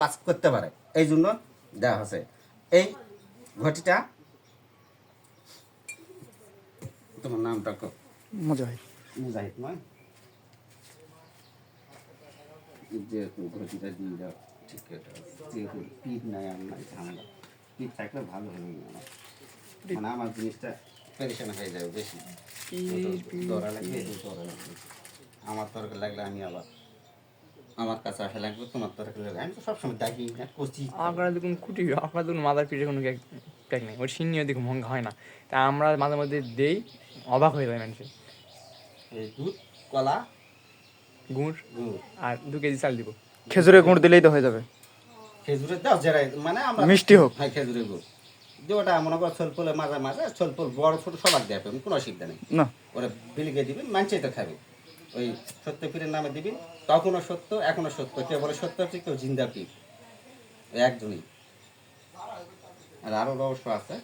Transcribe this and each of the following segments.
কাজ করতে পারে। এই জন্য দেওয়া হয়েছে। এই ঘটিটা তোমার নামটা কো। মুজাহিদ। মুজাহিদ নয়। যে ঘটিটা দিয়ে দাও ঠিক যেহেতু পিঠ নাই আর নাই ঝামেলা। পিঠ থাকলে ভালো হবে আমার মানে আমার জিনিসটা পেরেশান হয়ে যাবে বেশি। দৌড়া লাগবে দৌড়া লাগবে। আমার তরকারি লাগলে আমি আবার আমার কাছে আসা লাগবে তোমার তরকারি লাগবে। আমি তো সবসময় ডাকি করছি আপনারা দেখুন কুটি আপনারা দেখুন মাদার পিঠে কোনো প্যাক নেই ওর সিন্নিও দেখুন ভঙ্গা হয় না। তা আমরা মাঝে মধ্যে দেই অবাক হয়ে যায় মানুষের। এই দুধ কলা গুড় গুড়। আর দু কেজি চাল দিব। খেজুরের গুড় দিলেই তো হয়ে যাবে। খেজুরের দাও যেটা মানে আমরা মিষ্টি হোক। হ্যাঁ খেজুরের গুড়। যে ওটা মনে করো ছোলপোলে মাঝে মাঝে ছোলপোল বড় ছোট সবার দেওয়া কোনো অসুবিধা নেই। না। ওরা বিলিকে দিবেন মানছেই তো খাবে। ওই সত্য পীরের নামে দিবেন তখনও সত্য এখনও সত্য। কেউ বলে সত্য হচ্ছে, কেউ জিন্দা পীর। একজনই। আর আরও রহস্য আছে।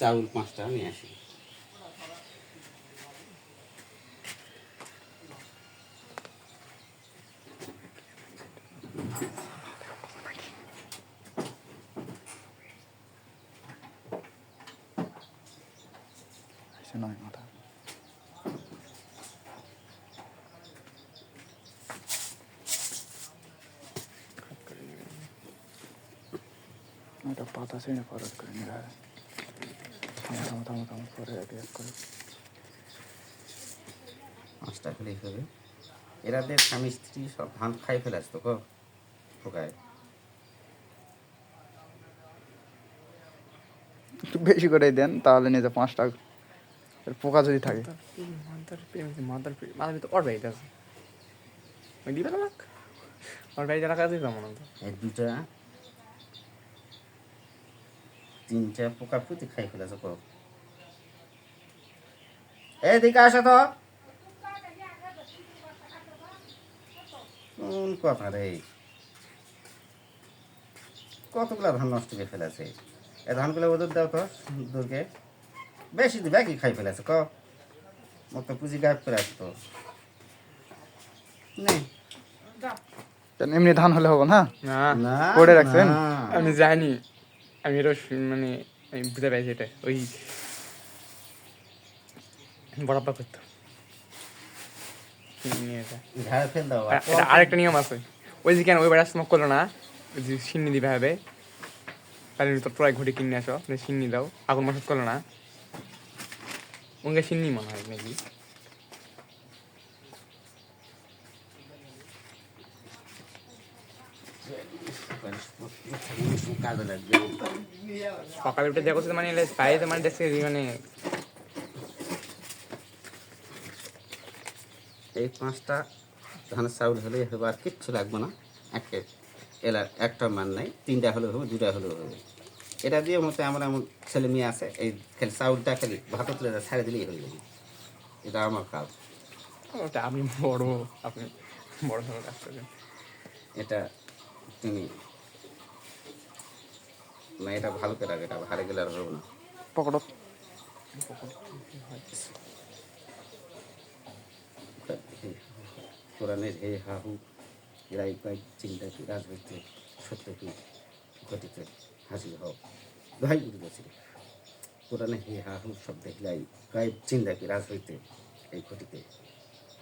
চাউল পাঁচটা নিয়ে আসি। এসে নয় মাথা। এটা পাতা না ফরত করে নিলে থামো থামো থামো থামো পরে এক এক করে। পাঁচটা হবে এরাদের স্বামী স্ত্রী সব ধান খাই ফেলাস তো গো পোকায় একটু বেশি করে দেন তাহলে নিয়ে যা পাঁচটা পোকা যদি থাকে। মাদার মাদার মাদার তো ওর বাড়িতে আছে। ওই দিবে না আমাকে ওর বাড়িতে রাখা আছে এই দুটা তিনটা পোকা পুঁতি খাই ফেলেছে আসো তো। কোন কথা রে? কতগুলা ধান নষ্ট করে ফেলেছে? এ ধানগুলো ওদের দাও তো দুর্গে বেশি কি খাই ফেলেছে ক? মতো পুঁজি গায়েব করে আসতো নেই কেন এমনি ধান হলে হবে না? না। করে রাখছেন? আমি জানি আমি এটা মানে আমি বুঝতে পারছি এটা ওই বরাব্বা করতো নিয়ে এটা। ঝাড়ে ফেল দাও আর এটা আরেকটা নিয়ম আছে। ওই যে কেন ওই বেড়া স্মোক করল না ওই যে সিন্নি দিবে হবে। তাহলে তোর প্রায় ঘুরে কিনে আসো সিন্নি দাও আগুন মাসাজ করল না। সিন্নি মনে হয় নাকি সকালে উঠে দেখো তো মানে বাইরে মানে দেখছে মানে এই পাঁচটা ধানের চাউল হলেই হবে আর কিচ্ছু লাগবে না। একটা এলা একটা মান নাই, তিনটা হলেও হবে, দুটা হলেও হবে। এটা দিয়ে মতো আমার এমন ছেলে মেয়ে আছে এই খালি চাউলটা খালি ভাত তুলে ছাড়ে দিলেই হয়ে যাবে। এটা আমার কাজ। ওটা আপনি বড় আপনি বড় ধরনের কাজ করবেন এটা তুমি না এটা ভালো করে রাখ এটা হারে গেলে আর হবে না। পকড়ো। কোরআনের হে হাহু এরাই পাই চিন্তা কি রাজ হইতে সত্য কি ঘটিতে। হাসিল হও। দোহাই গুরু গেছিল কোরআনে হে হাহু শব্দে হিলাই গায়েব চিন্তা কি রাজ হইতে এই ঘটিতে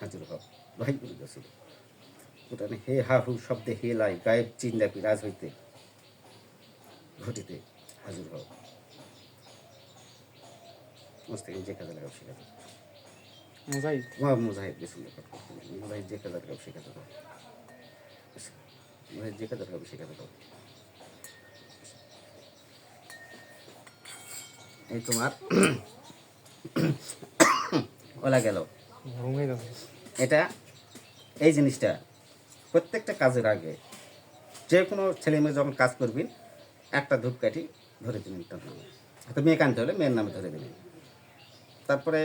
হাজির হও। দোহাই গুরু গেছিল কোরআনে হে হাহু শব্দে হেলাই গায়েব চিন্তা কি রাজ হইতে ঘটিতে হাজির হও। মুস্তাকিম যে কাজে লাগাও সে কাজে। মজাই ওয়া মুজাহিদ বিসমিল্লাহ মুজাহিদ যে কাজে লাগাও সে কাজে দাও মুজাহিদ যে কাজে লাগাও সে কাজে এই তোমার ওলা গেল। হয়ে এটা এই জিনিসটা প্রত্যেকটা কাজের আগে যে কোনো ছেলে মেয়ে যখন কাজ করবেন একটা ধূপকাঠি ধরে দিলেন তার নামে হয়তো মেয়ে কানতে হলে মেয়ের নামে ধরে দিলেন। তারপরে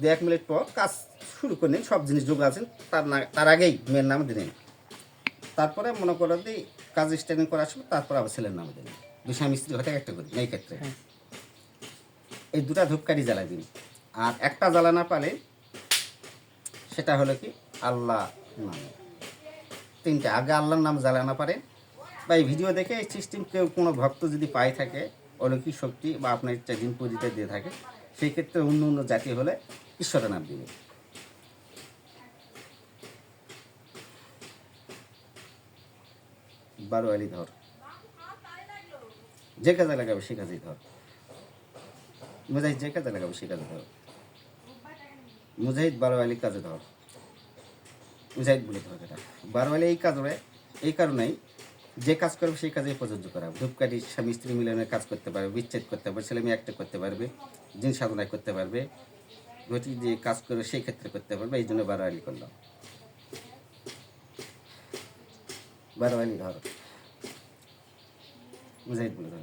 দু এক মিনিট পর কাজ শুরু করে নিন সব জিনিস যোগ আছেন তার না তার আগেই মেয়ের নামে দিলেন। তারপরে মনে করো যে কাজ স্ট্যান্ডিং করার আসলে তারপর আবার ছেলের নামে দিলেন। দুই স্বামী স্ত্রী হতে একটা করি এই ক্ষেত্রে। এই দুটা ধূপকাঠি জ্বালাই দিন। আর একটা জ্বালা না পালে সেটা হলো কি? আল্লাহ নাম। তিনটে। আগে আল্লাহর নাম জ্বালা না পারে বা এই ভিডিও দেখে এই সিস্টেম কেউ কোনো ভক্ত যদি পায় থাকে, অলৌকিক শক্তি বা আপনার ইচ্ছা দিন পুজিতে দিয়ে থাকে, সেই ক্ষেত্রে অন্য অন্য জাতি হলে ঈশ্বরের নাম দিবে। বারো আলি ধর। যে কাজে লাগাবে, সে কাজেই ধর। মুজাহিদ যে কাজে লাগাবে, সে কাজে ধর। মুজাহিদ বারো আলি কাজে ধর। মুজাহিদ বলে ধর এটা বারো আলি এই কাজ এই কারণেই যে কাজ করবে সেই কাজেই প্রযোজ্য করা ধূপকাঠি স্বামী স্ত্রী মিলনে কাজ করতে পারবে, বিচ্ছেদ করতে পারবে, ছেলে মেয়ে একটা করতে পারবে, জিন সাধনায় করতে পারবে, ঘটি যে কাজ করবে সেই ক্ষেত্রে করতে পারবে, এই জন্য বারো আলি করলাম। বারো আলি ধর। মুজাহিদ বলে ধর।